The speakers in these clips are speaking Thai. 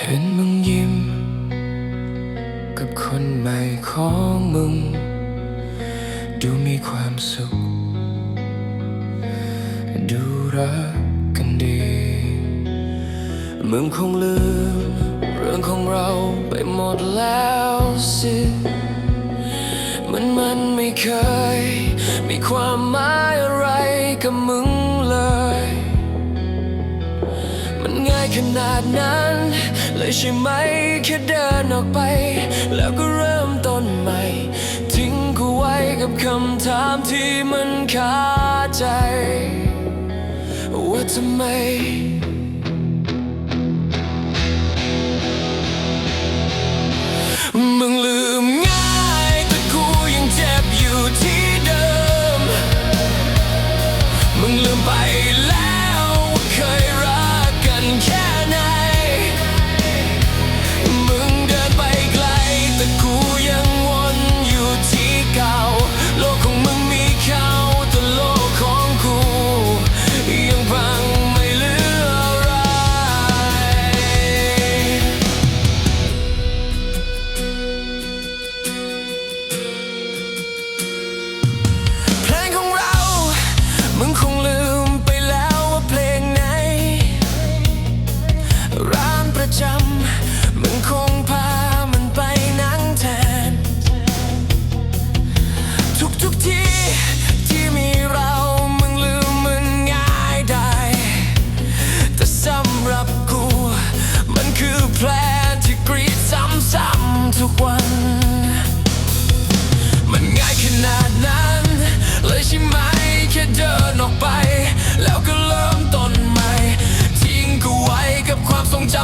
เห็นมึงยิ้ม กับคนใหม่ของมึง ดูมีความสุข ดูรักกันดี มึงคงลืม เรื่องของเราไปหมดแล้วสิ มันมันไม่เคย มีความหมายอะไรกับมึงเลย มันง่ายขนาดนั้น ใช่ไหมแค่เดินออกไป แล้วก็เริ่มต้นใหม่ ทิ้งกูไว้กับคำถามที่มันคาใจ ว่าทำไม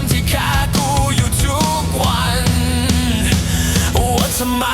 ำที่ขากูอยู่ทุกวันว่าทำไม